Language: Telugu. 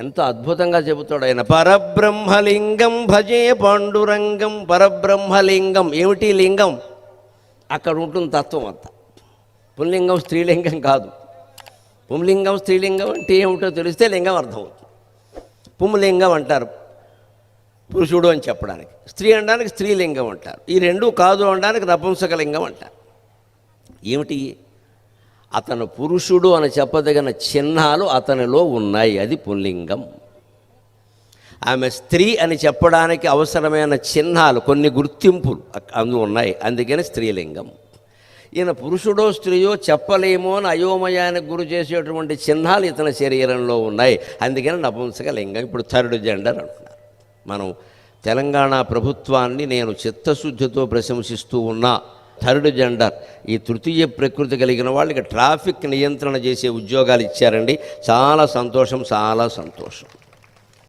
ఎంతో అద్భుతంగా చెబుతాడు ఆయన. పరబ్రహ్మలింగం భజే పాండురంగం పరబ్రహ్మలింగం ఏమిటి లింగం? అక్కడ ఉంటుంది తత్వం అంతా. పుల్లింగం స్త్రీలింగం కాదు. పుంలింగం స్త్రీలింగం అంటే ఏమిటో తెలిస్తే లింగం అర్థమవుతుంది పుంలింగం అంటారు పురుషుడు అని చెప్పడానికి. స్త్రీ అనడానికి స్త్రీలింగం అంటారు. ఈ రెండు కాదు అనడానికి నపుంసకలింగం అంటారు. ఏమిటి అతను పురుషుడు అని చెప్పదగిన చిహ్నాలు అతనిలో ఉన్నాయి. అది పుల్లింగం. ఆమె స్త్రీ అని చెప్పడానికి అవసరమైన చిహ్నాలు కొన్ని గుర్తింపులు అందు ఉన్నాయి. అందుకని స్త్రీలింగం. ఈయన పురుషుడో స్త్రీయో చెప్పలేమో అని అయోమయానికి గురి చేసేటువంటి చిహ్నాలు ఇతని శరీరంలో ఉన్నాయి. అందుకని నపుంసక లింగం. ఇప్పుడు థర్డ్ జెండర్ అంటున్నారు. మనం తెలంగాణ ప్రభుత్వాన్ని నేను చిత్తశుద్ధితో ప్రశంసిస్తూ ఉన్నా. Third gender. ఈ తృతీయ ప్రకృతి కలిగిన వాళ్ళకి ట్రాఫిక్ నియంత్రణ చేసే ఉద్యోగాలు ఇచ్చారండి. చాలా సంతోషం చాలా సంతోషం.